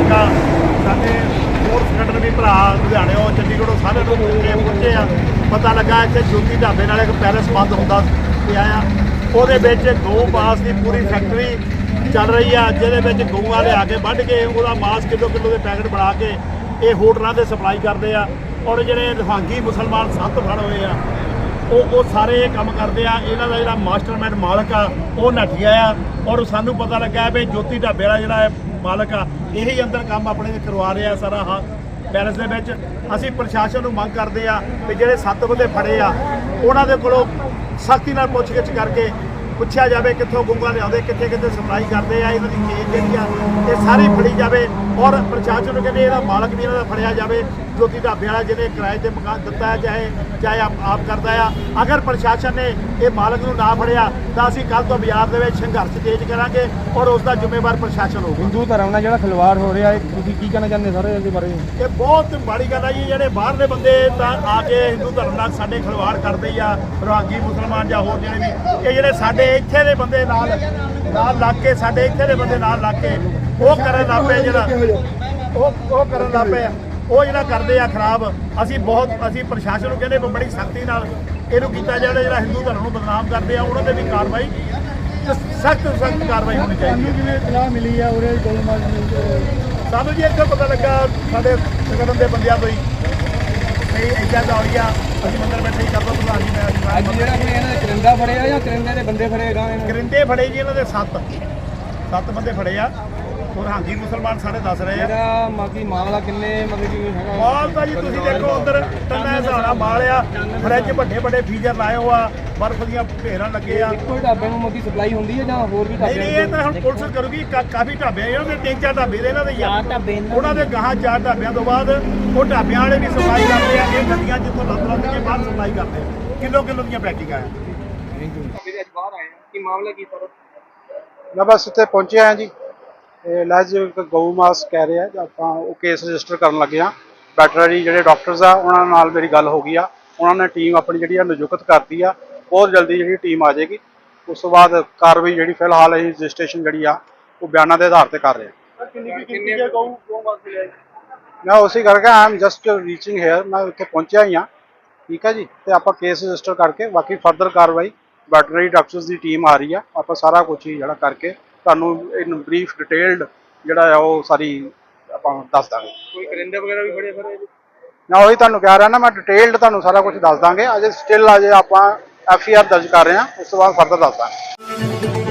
ਲੱਗਾ। ਸਾਡੇ ਹੋਰ ਸੰਗਠਨ ਵੀ ਭਰਾ ਲੁਧਿਆਣਿਓ ਚੰਡੀਗੜ੍ਹੋਂ ਸਾਰੇ ਲੋਕ ਇੱਥੇ ਪਹੁੰਚੇ ਆ। ਪਤਾ ਲੱਗਾ ਇੱਥੇ ਜੋਤੀ ਢਾਬੇ ਨਾਲ ਇੱਕ ਪੈਲਸ ਬੰਦ ਹੁੰਦਾ ਪਿਆ ਆ। ਉਹਦੇ ਵਿੱਚ ਗਊ ਪਾਸ ਦੀ ਪੂਰੀ ਫੈਕਟਰੀ ਚੱਲ ਰਹੀ ਆ, ਜਿਹਦੇ ਵਿੱਚ ਗਊਆਂ ਲਿਆ ਕੇ ਵੱਢ ਕੇ ਉਹਦਾ ਮਾਸ ਕਿਲੋ ਕਿਲੋ ਦੇ ਪੈਕਟ ਬਣਾ ਕੇ ਇਹ ਹੋਟਲਾਂ ਦੇ ਸਪਲਾਈ ਕਰਦੇ ਆ। ਔਰ ਜਿਹੜੇ ਰਹਾਂਗੀ ਮੁਸਲਮਾਨ ਸੱਤ ਫੜ ਹੋਏ ਆ, ਉਹ ਉਹ ਸਾਰੇ ਇਹ ਕੰਮ ਕਰਦੇ ਆ। ਇਹਨਾਂ ਦਾ ਜਿਹੜਾ ਮਾਸਟਰਮਾਈਂਡ ਮਾਲਕ ਆ, ਉਹ ਨੱਠ ਗਿਆ ਆ। ਔਰ ਸਾਨੂੰ ਪਤਾ ਲੱਗਾ ਵੀ ਜੋਤੀ ਢਾਬੇ ਵਾਲਾ ਜਿਹੜਾ ਮਾਲਕ ਆ ਇਹੀ ਅੰਦਰ ਕੰਮ ਆਪਣੇ ਕਰਵਾ ਰਿਹਾ ਸਾਰਾ ਹਾਂ ਪੈਲਸ ਦੇ ਵਿੱਚ। ਅਸੀਂ ਪ੍ਰਸ਼ਾਸਨ ਨੂੰ ਮੰਗ ਕਰਦੇ ਆ ਵੀ ਜਿਹੜੇ ਸੱਤ ਬੰਦੇ ਫੜੇ ਆ, ਉਹਨਾਂ ਦੇ ਕੋਲੋਂ ਸਖਤੀ ਨਾਲ ਪੁੱਛਗਿੱਛ ਕਰਕੇ ਪੁੱਛਿਆ ਜਾਵੇ ਕਿੱਥੋਂ ਗੁੰਗਾ ਲਿਆਉਂਦੇ ਕਿੱਥੇ ਕਿੱਥੇ ਸਪਲਾਈ ਕਰਦੇ ਆ ਇਹਨਾਂ ਦੀ ਖੇਤ ਜਿਹੜੀ ਆ ਇਹ ਸਾਰੀ ਫੜੀ ਜਾਵੇ। ਔਰ ਪ੍ਰਸ਼ਾਸਨ ਨੂੰ ਕਹਿੰਦੇ ਇਹਦਾ ਮਾਲਕ ਵੀ ਇਹਨਾਂ ਦਾ ਫੜਿਆ ਜਾਵੇ ਜੋਤੀ ਢਾਬੇ ਵਾਲਾ ਜਿਹਨੇ ਕਿਰਾਏ ਤੇ ਮਕਾਨ ਦਿੱਤਾ ਹੈ ਚਾਹੇ ਚਾਹੇ ਆਪ ਆਪ ਕਰਦਾ ਆ। ਅਗਰ ਪ੍ਰਸ਼ਾਸਨ ਨੇ ਇਹ ਮਾਲਕ ਨੂੰ ਨਾ ਫੜਿਆ ਤਾਂ ਅਸੀਂ ਕੱਲ ਤੋਂ ਬਾਜ਼ਾਰ ਦੇ ਵਿੱਚ ਸੰਘਰਸ਼ ਤੇਜ਼ ਕਰਾਂਗੇ ਔਰ ਉਸ ਦਾ ਜ਼ਿੰਮੇਵਾਰ ਪ੍ਰਸ਼ਾਸਨ ਹੋਊਗਾ। ਹਿੰਦੂ ਧਰਮ ਨਾਲ ਜਿਹੜਾ ਖਿਲਵਾੜ ਹੋ ਰਿਹਾ ਹੈ ਤੁਸੀਂ ਕੀ ਕਹਿਣਾ ਚਾਹੁੰਦੇ ਸਰ ਇਹਦੇ ਬਾਰੇ? ਇਹ ਬਹੁਤ ਮਾੜੀ ਗੱਲ ਆ ਜੀ ਜਿਹੜੇ ਬਾਹਰਲੇ ਬੰਦੇ ਤਾਂ ਆ ਕੇ ਹਿੰਦੂ ਧਰਮ ਨਾਲ ਸਾਡੇ ਖਿਲਵਾੜ ਕਰਦੇ ਆ ਰਵਾਂਗੀ ਮੁਸਲਮਾਨ ਜਾਂ ਹੋਰ ਜਿਹੜੇ ਵੀ ਇਹ ਜਿਹੜੇ ਸਾਡੇ ਇੱਥੇ ਦੇ ਬੰਦੇ ਨਾਲ ਨਾਲ ਲੱਗ ਕੇ ਸਾਡੇ ਇੱਥੇ ਦੇ ਬੰਦੇ ਨਾਲ ਲੱਗ ਕੇ ਉਹ ਕਰਨ ਲੱਗ ਪਏ ਜਿਹੜਾ ਉਹ ਉਹ ਕਰਨ ਲੱਗ ਪਏ ਆ। ਉਹ ਜਿਹੜਾ ਕਰਦੇ ਆ ਖਰਾਬ ਅਸੀਂ ਬਹੁਤ ਅਸੀਂ ਪ੍ਰਸ਼ਾਸਨ ਨੂੰ ਕਹਿੰਦੇ ਬੜੀ ਸਖਤੀ ਨਾਲ ਇਹਨੂੰ ਕੀਤਾ ਜਾਵੇ ਜਿਹੜਾ ਹਿੰਦੂ ਧਰਮ ਨੂੰ ਬਦਨਾਮ ਕਰਦੇ ਆ ਉਹਨਾਂ ਤੇ ਵੀ ਕਾਰਵਾਈ ਸਖਤ ਸਖਤ ਕਾਰਵਾਈ ਹੋਣੀ ਚਾਹੀਦੀ ਹੈ ਕਿਵੇਂ ਇਤਲਾਹ ਮਿਲੀ ਉਰੇ ਗਊ ਮਾਸ ਸਾਨੂੰ ਜੀ ਇੱਥੇ ਪਤਾ ਲੱਗਾ ਸਾਡੇ ਸੰਗਠਨ ਦੇ ਬੰਦਿਆਂ ਤੋਂ ਹੀ ਨਹੀਂ ਹੋਈ ਆ ਅਸੀਂ ਮੰਦਰ ਬੈਠੇ ਹੀ ਕਰਦਾ ਪ੍ਰਧਾਨ ਜੀ ਮੈਂ ਆਪਣੇ ਇਹਨਾਂ ਦੇ ਕਰਿੰਦਾ ਫੜਿਆ ਜਾਂ ਕਰਿੰਦੇ ਦੇ ਬੰਦੇ ਫੜੇ ਗਾਂ ਇਹਨਾਂ ਕਰਿੰਦੇ ਫੜੇ ਜੀ ਇਹਨਾਂ ਦੇ ਸੱਤ। ਸੱਤ ਬੰਦੇ ਫੜੇ ਆ। ਹੋਰ ਹਾਂਗੀ ਮੁਸਲਮਾਨ ਸਾਡੇ ਦੱਸ ਰਹੇ ਆ। ਜਿਹੜਾ ਮਾਕੀ ਮਾਮਲਾ ਕਿੰਨੇ ਮਤਲਬ ਕਿ ਹੈਗਾ? ਮਾਲ ਤਾਂ ਜੀ ਤੁਸੀਂ ਦੇਖੋ ਅੰਦਰ ਟੰਨਾ ਹਜ਼ਾਰਾਂ ਮਾਲ ਆ। ਫਰਿੱਜ ਵੱਡੇ ਵੱਡੇ ਫੀਜ਼ਰ ਲਾਏ ਹੋ ਆ ਬਰਫ਼ ਦੀਆਂ ਢੇਰਾਂ ਲੱਗੇ ਆ। ਇੱਕੋ ਹੀ ਢਾਬੇ ਨੂੰ ਮੱਕੀ ਸਪਲਾਈ ਹੁੰਦੀ ਹੈ ਜਾਂ ਹੋਰ ਵੀ ਢਾਬੇ ਨਹੀਂ ਇਹ ਤਾਂ ਹੁਣ ਪੁਲਿਸ ਕਰੂਗੀ। ਕਾਫੀ ਢਾਬੇ ਆ ਇਹਨਾਂ ਦੇ ਤਿੰਨ ਚਾਰ ਢਾਬੇ ਦੇ ਇਹਨਾਂ ਦੇ ਹੀ ਆ। ਉਹਨਾਂ ਦੇ ਗਾਹਾਂ ਚਾਰ ਢਾਬਿਆਂ ਤੋਂ ਬਾਅਦ ਉਹ ਢਾਬਿਆਂ ਵਾਲੇ ਵੀ ਸਪਲਾਈ ਕਰਦੇ ਆ। ਇਹ ਗੱਡੀਆਂ ਜਿੱਥੋਂ ਲੱਦ ਲੱਦ ਕੇ ਬਾਹਰ ਸਪਲਾਈ ਕਰਦੇ ਆ। ਕਿਲੋ ਕਿਲੋ ਦੀਆਂ ਪੈਕਿੰਗਾਂ ਆ। ਢਾਬੇ ਅੱਜ ਬਾਹਰ ਆਏ ਕੀ ਮਾਮਲਾ ਕੀ ਸਰ ਮੈਂ ਬਸ ਇੱਥੇ ਪਹੁੰਚਿਆ ਹਾਂ ਜੀ। ਇਹ ਲੈਜ ਗਊ ਮਾਸ ਕਹਿ ਰਹੇ ਆਪਾਂ ਉਹ ਕੇਸ ਰਜਿਸਟਰ ਕਰਨ ਲੱਗੇ ਆ ਵੈਟਰਨਰੀ ਜਿਹੜੇ ਡਾਕਟਰਸ ਆ ਉਹਨਾਂ ਨਾਲ ਮੇਰੀ ਗੱਲ ਹੋ ਗਈ ਆ। ਉਹਨਾਂ ਨੇ ਟੀਮ ਆਪਣੀ ਜਿਹੜੀ ਆ ਨਿਯੁਕਤ ਕਰਤੀ ਆ। ਬਹੁਤ ਜਲਦੀ ਜਿਹੜੀ ਟੀਮ ਆ ਜਾਏਗੀ। ਉਸ ਤੋਂ ਬਾਅਦ ਕਾਰਵਾਈ ਜਿਹੜੀ ਫਿਲਹਾਲ ਅਸੀਂ ਰਜਿਸਟ੍ਰੇਸ਼ਨ ਜਿਹੜੀ ਆ ਉਹ ਬਿਆਨਾਂ ਦੇ ਆਧਾਰ ਤੇ ਕਰ ਰਹੇ। ਆ ਕਿੰਨੇ ਗਊ? ਗਊ ਮਾਸ ਮਿਲਿਆ ਮੈਂ ਉਸੇ ਕਰਕੇ I am just reaching here ਮੈਂ ਇੱਥੇ ਪਹੁੰਚਿਆ ਹੀ ਆ ਠੀਕ ਹੈ ਜੀ। ਤੇ ਆਪਾਂ ਕੇਸ ਰਜਿਸਟਰ ਕਰਕੇ ਬਾਕੀ ਫਰਦਰ ਕਾਰਵਾਈ ਵੈਟਰਨਰੀ ਡਾਕਟਰਸ ਦੀ ਟੀਮ ਆ ਰਹੀ ਆ। ਆਪਾਂ ਸਾਰਾ ਕੁਝ ਹੀ ਜਿਹੜਾ ਕਰਕੇ ਤੁਹਾਨੂੰ ਇਨ ਬਰੀਫ ਡਿਟੇਲਡ ਜਿਹੜਾ ਆ ਉਹ ਸਾਰੀ ਆਪਾਂ ਦੱਸ ਦਾਂਗੇ। ਕੋਈ ਕਰਿੰਦੇ ਵਗੈਰਾ ਵੀ ਫੜੇ ਸਰ ਮੈਂ ਉਹੀ ਤੁਹਾਨੂੰ ਕਹਿ ਰਿਹਾ ਨਾ ਮੈਂ ਡਿਟੇਲਡ ਤੁਹਾਨੂੰ ਸਾਰਾ ਕੁਝ ਦੱਸ ਦਾਂਗੇ। ਅਜੇ ਸਟਿਲ ਅਜੇ ਆਪਾਂ ਐਫ ਆਰ ਦਰਜ ਕਰ ਰਹੇ ਹਾਂ ਉਸ ਤੋਂ ਬਾਅਦ ਫਰਦਰ ਦੱਸ ਦਾਂਗੇ।